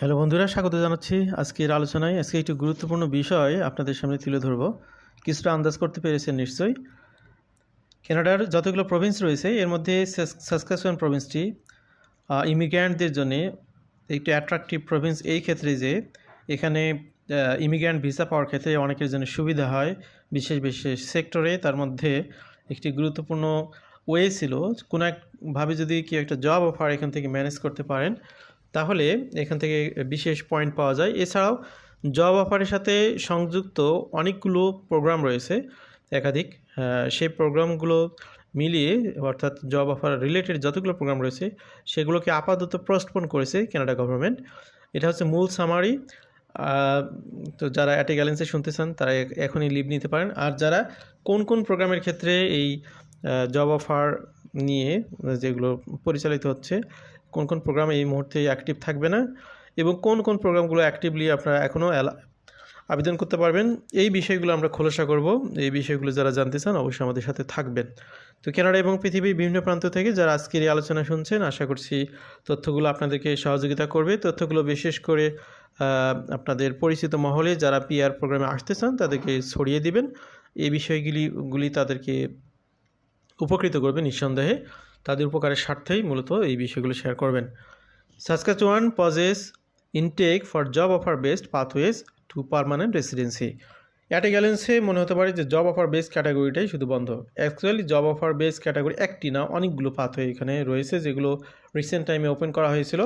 Hello বন্ধুরা, স্বাগত জানাচ্ছি আজকের আলোচনায়। আজকে একটি গুরুত্বপূর্ণ বিষয় আপনাদের সামনে তুলে ধরব। কিছুটা আন্দাজ করতে পেরেছেন নিশ্চয়ই। কানাডার যতগুলো প্রভিন্স রয়েছে, এর মধ্যে সাসকাসওয়ান প্রভিন্সটি ইমিগ্র্যান্টদের জন্য একটি অ্যাট্রাকটিভ প্রভিন্স এই ক্ষেত্রে যে, এখানে ইমিগ্র্যান্ট ভিসা পাওয়ার ক্ষেত্রে অনেকের জন্য সুবিধা হয়। বিশেষ বিশেষ সেক্টরে তার মধ্যে একটি গুরুত্বপূর্ণ ওয়ে ছিল। কোনো একভাবে যদি কেউ একটা জব অফার এখান থেকে ম্যানেজ করতে পারেন তাহলে এখান থেকে বিশেষ পয়েন্ট পাওয়া যায়। এছাড়াও জব অফারের সাথে সংযুক্ত অনেকগুলো প্রোগ্রাম রয়েছে একাধিক। সেই প্রোগ্রামগুলো মিলিয়ে অর্থাৎ জব অফার রিলেটেড যতগুলো প্রোগ্রাম রয়েছে, সেগুলোকে আপাতত পোস্টপোন করেছে কানাডা গভর্নমেন্ট এটা হচ্ছে মূল সামারি তো যারা অ্যাটে গ্যালেন্সে শুনতে চান, তারা এখনই লিভ নিতে পারেন। আর যারা কোন কোন প্রোগ্রামের ক্ষেত্রে এই জব অফার নিয়ে যেগুলো পরিচালিত হচ্ছে কোন কোন প্রোগ্রাম এই মুহূর্তে অ্যাক্টিভ থাকবে না এবং কোন কোন প্রোগ্রামগুলো অ্যাক্টিভলি আপনারা এখনও আবেদন করতে পারবেন, এই বিষয়গুলো আমরা খোলাসা করব। এই বিষয়গুলো যারা জানতে চান অবশ্যই আমাদের সাথে থাকবেন। তো কানাডা এবং পৃথিবীর বিভিন্ন প্রান্ত থেকে যারা আজকের এই আলোচনা শুনছেন, আশা করছি তথ্যগুলো আপনাদেরকে সহযোগিতা করবে। তথ্যগুলো বিশেষ করে আপনাদের পরিচিত মহলে যারা পিআর প্রোগ্রামে আসতে চান তাদেরকে ছড়িয়ে দিবেন। এই বিষয়গুলি, গুলি তাদেরকে উপকৃত করবে নিঃসন্দেহে। তাদের উপকারের স্বার্থেই মূলত এই বিষয়গুলো শেয়ার করবেন। Saskatchewan pauses intake for job offer based pathways to permanent residency at a glance মনে হতে পারে যে জব অফার বেস ক্যাটাগরিটাই শুধু বন্ধ। Actually job offer base category একটি না, অনেকগুলো পাথওয়ে এখানে রয়েছে, যেগুলো রিসেন্ট টাইমে ওপেন করা হয়েছিল।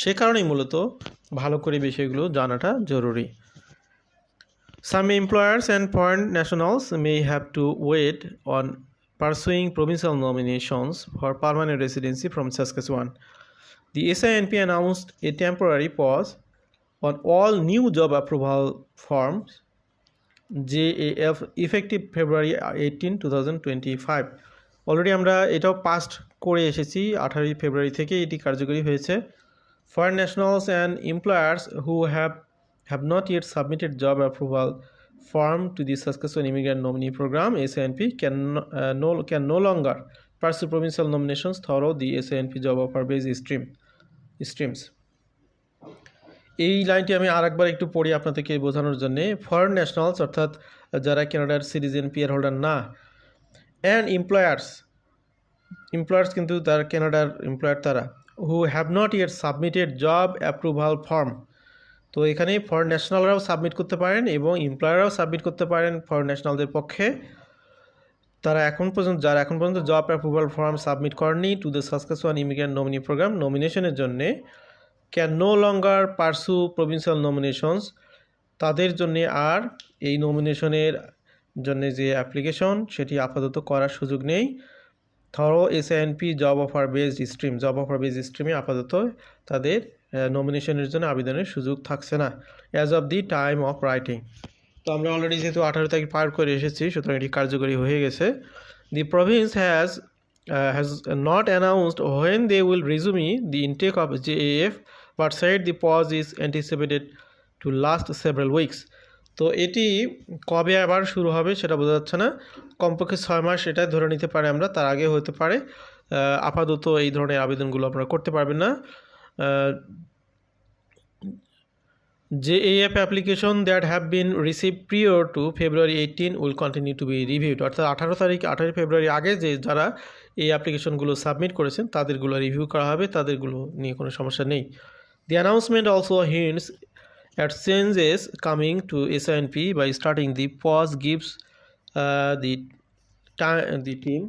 সে কারণেই মূলত ভালো করে বিষয়গুলো জানাটা জরুরি। Some employers and foreign nationals may have to wait on pursuing provincial nominations for permanent residency from Saskatchewan. The SINP announced a temporary pause on all new job approval forms JAF effective February 18, 2025. Already আমরা এটাও past করে এসেছি আঠারোই ফেব্রুয়ারি থেকে এটি কার্যকরী হয়েছে foreign nationals and employers who have have not yet submitted job approval form to the Saskatchewan Immigrant Nominee Program (SINP) can uh, no can no longer pursue provincial nominations through the SINP job offer based stream streams. এই লাইনটি আমি আরেকবার একটু পড়ি আপনাদেরকে বোঝানোর জন্য foreign nationals অর্থাৎ যারা কানাডার সিটিজেন পিয়ার হোল্ডার না অ্যান্ড এমপ্লয়ার্স এমপ্লয়ার্স কিন্তু তার কানাডার এমপ্লয়ার তারা who have not yet submitted job approval form তো এখানে ফরেন ন্যাশনালরাও সাবমিট করতে পারেন এবং এমপ্লয়াররাও সাবমিট করতে পারেন ফরেন ন্যাশনালদের পক্ষে। তারা এখন পর্যন্ত, যারা এখন পর্যন্ত জব অ্যাপ্রুভাল ফর্ম সাবমিট করেনি to the Saskatchewan immigrant nominee program নমিনেশনের জন্যে can no longer pursue provincial nominations তাদের জন্যে আর এই নমিনেশনের জন্য যে অ্যাপ্লিকেশন সেটি আপাতত করার সুযোগ নেই। Through SINP job offer based stream job offer based স্ট্রিমে আপাতত তাদের নমিনেশনের জন্য আবেদনের সুযোগ থাকছে না as of the time of writing তো আমরা অলরেডি যেহেতু আঠারো তারিখ পার করে এসেছি, সুতরাং এটি কার্যকরী হয়ে গেছে। The province has has not announced when they will resume the intake of J F but said the pause is anticipated to last several weeks তো এটি কবে আবার শুরু হবে সেটা বোঝা যাচ্ছে না। কমপক্ষে ছয় মাস এটা ধরে নিতে পারে আমরা, তার আগে হতে পারে। আপাতত এই ধরনের আবেদনগুলো আপনারা করতে পারবেন না। JAF application that have been received prior to February 18 will continue to be reviewed অর্থাৎ আঠারো তারিখ আঠারোই ফেব্রুয়ারি আগে যে যারা এই অ্যাপ্লিকেশনগুলো সাবমিট করেছেন তাদেরগুলো রিভিউ করা হবে তাদেরগুলো নিয়ে কোনো সমস্যা নেই the announcement also hints at changes coming to SINP by starting the pause gives uh, the, ti- the team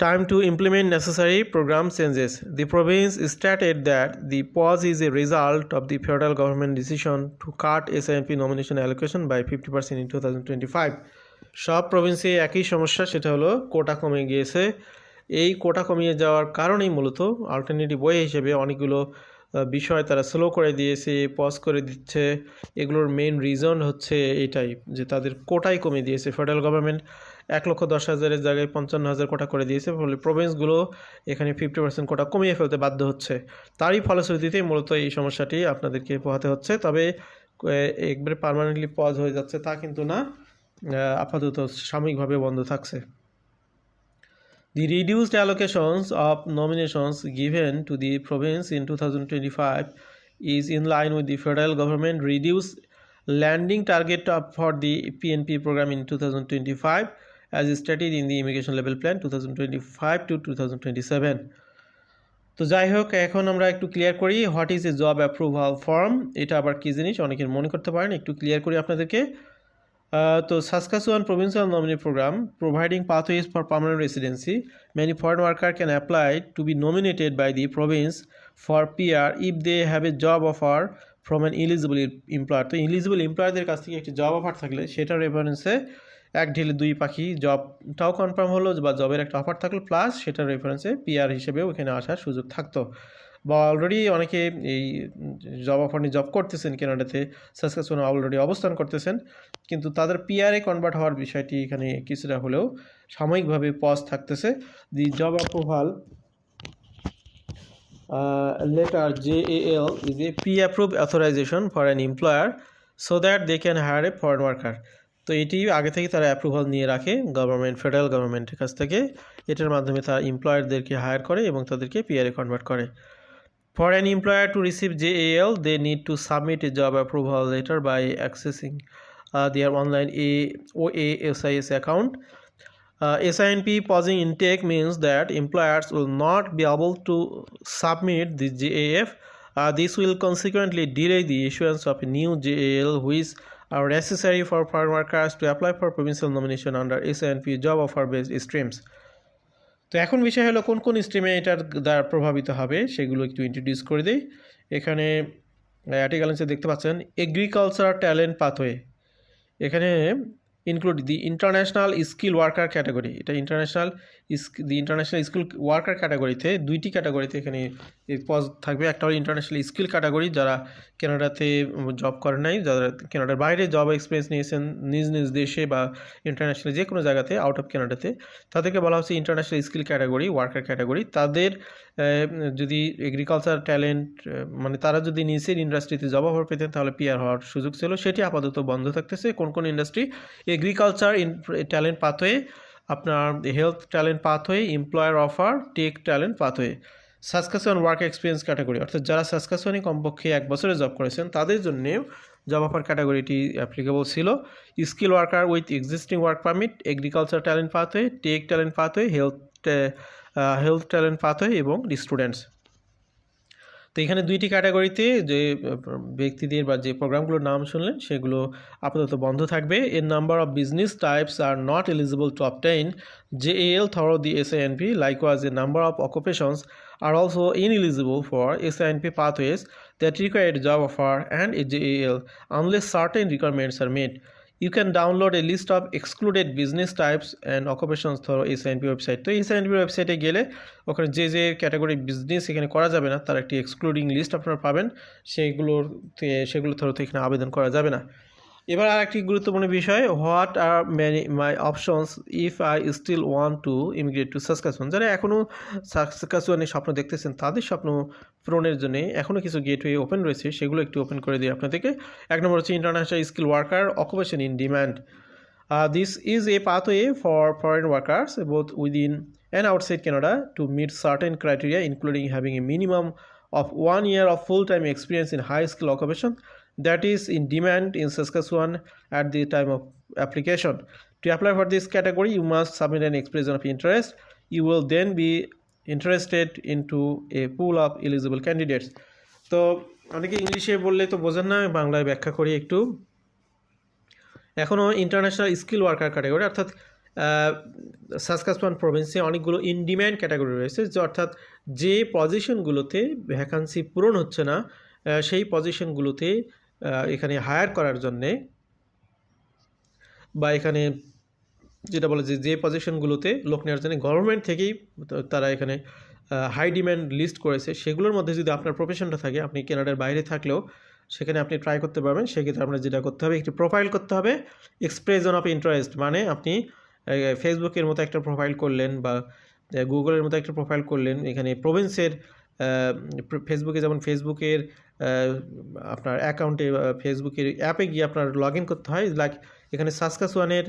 time to implement necessary program changes. The province stated that the pause is a result of the federal government decision to cut SIMP nomination allocation by 50% in 2025. সব প্রভিন্সে একই সমস্যা সেটা হলো কোটা কমে গিয়েছে এই কোটা কমিয়ে যাওয়ার কারণেই মূলত অল্টারনেটিভ ওয়ে হিসেবে অনেকগুলো বিষয় তারা স্লো করে দিয়েছে পজ করে দিচ্ছে এগুলোর মেইন রিজন হচ্ছে এটাই যে তাদের কোটাই কমিয়ে দিয়েছে ফেডারেল গভর্নমেন্ট এক লক্ষ দশ হাজারের জায়গায় পঞ্চান্ন হাজার কোটা করে দিয়েছে। ফলে প্রভিন্সগুলো এখানে ফিফটি পার্সেন্ট কোটা কমিয়ে ফেলতে বাধ্য হচ্ছে। তারই ফলশ্রুতিতে মূলত এই সমস্যাটি আপনাদেরকে পোহাতে হচ্ছে। তবে একবারে পার্মানেন্টলি পজ হয়ে যাচ্ছে তা কিন্তু না। আপাতত সাময়িকভাবে বন্ধ থাকছে। The reduced allocations of nominations given to the province in 2025 is in line with the federal government landing target of- for the PNP program in 2025 as stated in the immigration level plan 2025 to 2027. তো যাই হোক, এখন আমরা একটু clear করি what is a job approval form এটা আবার কী জিনিস? অনেকের মনে করতে পারেন, একটু ক্লিয়ার করি আপনাদেরকে। তো Saskatchewan provincial nominee program providing pathways for permanent residency many foreign worker can apply to be nominated by the province for PR if they have a job offer from an eligible employer. তো eligible এমপ্লয়ারদের কাছ থেকে একটি job offer থাকলে সেটার রেফারেন্সে এক ঢিলে দুই পাখি জবটাও কনফার্ম হলো বা জবের একটা অফার থাকল প্লাস সেটার রেফারেন্সে পিআর হিসেবে ওখানে আসার সুযোগ থাকতো। বা অলরেডি অনেকে এই জব অফার নিয়ে জব করতেছেন কেনাডাতে সাসকাসুয়ানে অলরেডি অবস্থান করতেছেন, কিন্তু তাদের পিআরএ কনভার্ট হওয়ার বিষয়টি এখানে কিছুটা হলেও সাময়িকভাবে পজ থাকতেছে। The job approval letter JAL is a pre-approved authorization for an employer so that they can hire a foreign worker তো এটি আগে থেকে তারা অ্যাপ্রুভাল নিয়ে রাখে গভর্নমেন্ট ফেডারেল গভর্নমেন্টের কাছ থেকে। এটার মাধ্যমে তারা এমপ্লয়ারদেরকে হায়ার করে এবং তাদেরকে পিআরএ কনভার্ট করে। For an employer to receive J L they need to submit a job approval letter by accessing their online A O A S I S account SINP pausing intake means that employers will not be able to submit the JAF. Uh, this will consequently delay the issuance of a new JAL, which are necessary for foreign workers to apply for provincial nomination under SNP job offer based streams. তো এখন বিষয় হলো কোন কোন স্ট্রিমে এটার দ্বারা প্রভাবিত হবে সেগুলো একটু ইন্ট্রোডিউস করে দিই এখানে আর্টিকেলেন্সে দেখতে পাচ্ছেন এগ্রিকালচার ট্যালেন্ট পাথওয়ে এখানে include the international skill worker category এটা international the international skill worker ক্যাটাগরিতে দুইটি ক্যাটাগরিতে এখানে পজ থাকবে। একটা হলো ইন্টারন্যাশনাল স্কিল ক্যাটাগরি যারা কেনাডাতে জব করেন নাই, যারা কেনাডার বাইরে জব এক্সপিরিয়েন্স নিয়েছেন, নিজ নিজ দেশে বা ইন্টারন্যাশনাল যে কোনো জায়গাতে আউট অফ কেনাডাতে তাদেরকে বলা হচ্ছে international skill category worker category তাদের যদি এগ্রিকালচার ট্যালেন্ট মানে তারা যদি নিজের ইন্ডাস্ট্রিতে জব অফার পেতেন, তাহলে পিআর হওয়ার সুযোগ ছিল। সেটি আপাতত বন্ধ থাকতেছে। কোন কোন industry agriculture in talent pathway আপনার health talent pathway employer offer tech talent pathway Saskatchewan work experience category অর্থাৎ যারা সাসকাসনে কমপক্ষে এক বছরে জব করেছেন, তাদের জন্য জব অফার ক্যাটাগরিটি অ্যাপ্লিকেবল ছিল। Skill worker with existing work permit agriculture talent pathway tech talent pathway health health talent pathway এবং স্টুডেন্টস তো এখানে দুইটি ক্যাটাগরিতে যে ব্যক্তিদের বা যে প্রোগ্রামগুলোর নাম শুনলেন, সেগুলো আপাতত বন্ধ থাকবে এর number of business types are not eligible to obtain J L through the S I N P likewise a number of occupations are also ineligible for SINP pathways that require a job offer and a L unless certain requirements are met. You can download a list of excluded business types and occupations through SINP website তো SINP ওয়েবসাইটে গেলে ওখানে যে যে category business এখানে করা যাবে না, তার একটি এক্সক্লুডিং লিস্ট আপনারা পাবেন। সেগুলোর সেগুলো থ্রুতে এখানে আবেদন করা যাবে না। এবার আর একটি গুরুত্বপূর্ণ বিষয় what are many my options if I still want to immigrate to Saskatchewan যারা এখনও সাসকাসুয়ানের স্বপ্ন দেখতেছেন, তাদের স্বপ্ন ফ্রোনের জন্য এখনও কিছু গেটওয়ে ওপেন রয়েছে, সেগুলো একটু ওপেন করে দিই আপনাদেরকে। এক নম্বর হচ্ছে international skill worker occupation in demand this is a pathway for foreign workers both within and outside Canada to meet certain criteria including having a minimum of one year of full time experience in high skill occupation that is in demand in Saskatchewan at the time of application to apply for this category you must submit an expression of interest you will then be interested into a pool of eligible candidates তো অনেকে ইংলিশে বললে তো বোঝেন না, বাংলায় ব্যাখ্যা করি একটু। এখনও ইন্টারন্যাশনাল স্কিল ওয়ার্কার ক্যাটাগরি অর্থাৎ সাসকাসওয়ান প্রভিন্সে অনেকগুলো ইন ডিম্যান্ড ক্যাটাগরি রয়েছে, যে অর্থাৎ যে পজিশনগুলোতে ভ্যাকান্সি পূরণ হচ্ছে না সেই পজিশনগুলোতে এখানে হায়ার করার জন্যে বা এখানে যেটা বলে যে যে পজিশনগুলোতে লোক নেওয়ার জন্য গভর্নমেন্ট থেকেই তারা এখানে হাই ডিম্যান্ড লিস্ট করেছে। সেগুলোর মধ্যে যদি আপনার প্রফেশনটা থাকে, আপনি কেনাডার বাইরে থাকলেও সেখানে আপনি ট্রাই করতে পারবেন। সেক্ষেত্রে আপনার যেটা করতে হবে, একটি প্রোফাইল করতে হবে। এক্সপ্রেশন অফ ইন্টারেস্ট মানে আপনি ফেসবুকের মতো একটা প্রোফাইল করলেন বা গুগলের মতো একটা প্রোফাইল করলেন। এখানে প্রভিন্সের ফেসবুকে যেমন ফেসবুকের আপনার অ্যাকাউন্টে ফেসবুকের অ্যাপে গিয়ে আপনার লগ ইন করতে হয়। লাইক এখানে সাসকাসওয়ানের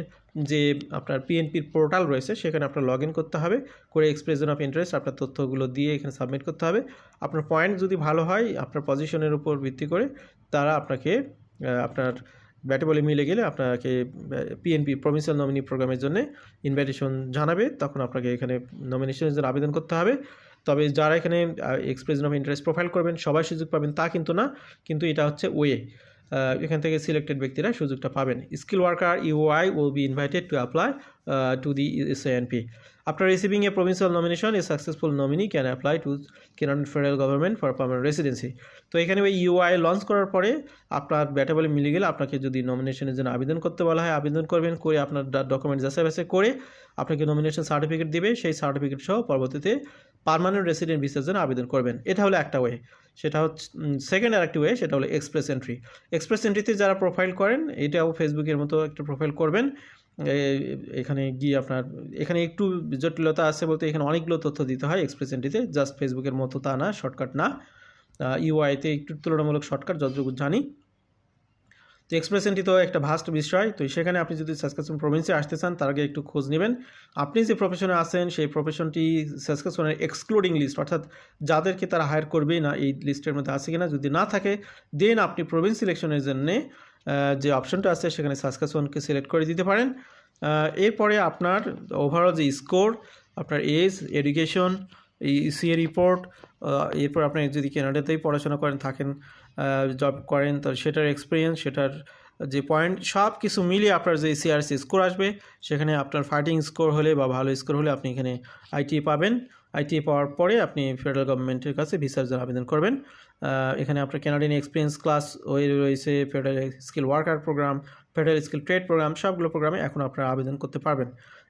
যে আপনার পিএনপির পোর্টাল রয়েছে, সেখানে আপনার লগ করতে হবে। করে এক্সপ্রেশন অফ ইন্টারেস্ট আপনার তথ্যগুলো দিয়ে এখানে সাবমিট করতে হবে। আপনার পয়েন্ট যদি ভালো হয়, আপনার পজিশনের উপর ভিত্তি করে তারা আপনাকে আপনার ব্যাটে বলে মিলে গেলে আপনাকে পিএনপি প্রভিন্সিয়াল নমিনি প্রোগ্রামের জন্য ইনভাইটেশন জানাবে। তখন আপনাকে এখানে নমিনেশনের জন্য আবেদন করতে হবে। তবে যারা এখানে এক্সপ্রেশন অফ ইন্টারেস্ট প্রোফাইল করবেন সবাই সুযোগ পাবেন তা কিন্তু না। কিন্তু এটা হচ্ছে ওয়ে এখান থেকে সিলেক্টেড ব্যক্তিরা সুযোগটা পাবেন। Skill worker UI will be invited to apply to the SNP after receiving a provincial nomination a successful nominee can apply to Canada's federal government for permanent residency তো এখানে ওই ইউআই লঞ্চ করার পরে আপনার ব্যাটা বলে মিলে গেলে আপনাকে যদি নমিনেশনের জন্য আবেদন করতে বলা হয়, আবেদন করবেন, করে আপনার ডকুমেন্ট যাচাই বাছাই করে আপনাকে নমিনেশন সার্টিফিকেট দিবে। সেই সার্টিফিকেট সহ পরবর্তীতে পার্মানেন্ট রেসিডেন্ট ভিসার জন্য আবেদন করবেন। এটা হলো একটা ওয়ে সেটা হচ্ছে সেকেন্ড আর একটি ওয়ে সেটা হলো এক্সপ্রেস এন্ট্রি এক্সপ্রেস এন্ট্রিতে যারা প্রোফাইল করেন, এটাও ফেসবুকের মতো একটা প্রোফাইল করবেন। এখানে গিয়ে আপনার, এখানে একটু জটিলতা আছে বলতে এখানে অনেকগুলো তথ্য দিতে হয় এক্সপ্রেস এন্ট্রিতে জাস্ট ফেসবুকের মতো তা না শর্টকাট না। ইউআইতে একটু তুলনামূলক শর্টকাট যতটুকু জানি। তো এক্সপ্রেস এন্ট্রি তো একটা ভাস্ট বিষয়, তো সেখানে আপনি যদি সাসকাসন প্রভিন্সে আসতে চান, তার আগে একটু খোঁজ নেবেন। আপনি যে প্রফেশনে আছেন, সেই প্রফেশনটি সাসকাসনের এক্সক্লুডিং লিস্ট অর্থাৎ যাদেরকে তারা হায়ার করবে না, এই লিস্টের মধ্যে আছে কিনা যদি না থাকে দেন আপনি প্রভিন্স সিলেকশনের জন্যে যে অপশনটা আছে সেখানে সাসকাসনকে সিলেক্ট করে দিতে পারেন। এরপরে আপনার ওভারঅল যে স্কোর আপনার এজ এডুকেশন এই সিএ রিপোর্ট এরপর আপনি যদি কেনাডাতেই পড়াশোনা করেন, থাকেন জব করেন তো সেটার এক্সপিরিয়েন্স সেটার যে পয়েন্ট সব কিছু মিলিয়ে আপনার যে সিআরসি স্কোর আসবে, সেখানে আপনার ফাইটিং স্কোর হলে বা ভালো স্কোর হলে আপনি এখানে আইটি পাবেন। আইটি পাওয়ার পরে আপনি ফেডারেল গভর্নমেন্টের কাছে ভিসার জন্য আবেদন করবেন। এখানে আপনার ক্যানাডিয়ান এক্সপিরিয়েন্স ক্লাস ওই রয়েছে federal skill worker program federal skill trade program সবগুলো প্রোগ্রামে এখন আপনারা আবেদন করতে পারবেন।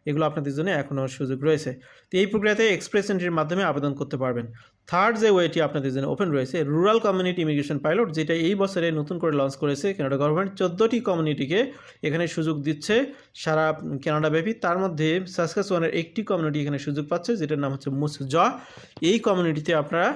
এগুলো আপনাদের জন্য এখনও সুযোগ রয়েছে। তো এই প্রক্রিয়াতে এক্সপ্রেস এন্ট্রির মাধ্যমে আবেদন করতে পারবেন। থার্ড যে ওয়েটি আপনাদের জন্য ওপেন রয়েছে রুরাল কমিউনিটি ইমিগ্রেশন পাইলট যেটা এই বছরে নতুন করে লঞ্চ করেছে কানাডা গভর্নমেন্ট চোদ্দোটি কমিউনিটিকে এখানে সুযোগ দিচ্ছে সারা কানাডা ব্যাপী। তার মধ্যে সাসকাসওয়ানের একটি কমিউনিটি এখানে সুযোগ পাচ্ছে, যেটার নাম হচ্ছে মুস জ এই কমিউনিটিতে আপনারা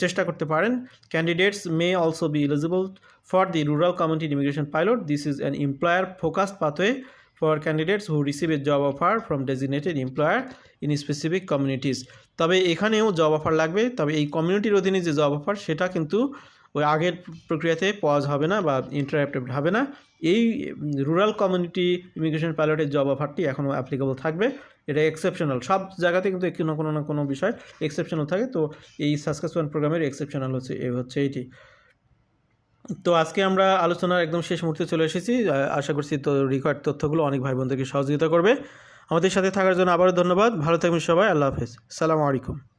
চেষ্টা করতে পারেন। Candidates may also be eligible for the rural community immigration pilot this is an employer focused pathway for candidates who receive a job offer from designated employer in specific communities তবে এখানেও জব অফার লাগবে, তবে এই কমিউনিটির অধীনে যে job offer সেটা কিন্তু ওই আগের প্রক্রিয়াতে পজ হবে না বা ইন্টারাপ্টেড হবে না। এই রুরাল কমিউনিটি ইমিগ্রেশন পাইলটের জব অফারটি এখনও অ্যাপ্লিকেবল থাকবে। এটা এক্সেপশনাল সব জায়গাতে কিন্তু একটু না কোনো না কোনো বিষয় এক্সেপশনাল থাকে। তো এই সাসকাসওয়ান প্রোগ্রামের এক্সেপশনাল হচ্ছে হচ্ছে এইটি তো আজকে আমরা আলোচনার একদম শেষ মুহূর্তে চলে এসেছি। আশা করছি তো রিকোয়ার্ড তথ্যগুলো অনেক ভাই বোনদেরকে সহযোগিতা করবে। আমাদের সাথে থাকার জন্য আবারও ধন্যবাদ। ভালো থাকবেন সবাই। আল্লাহ হাফেজ। সালামু আলাইকুম।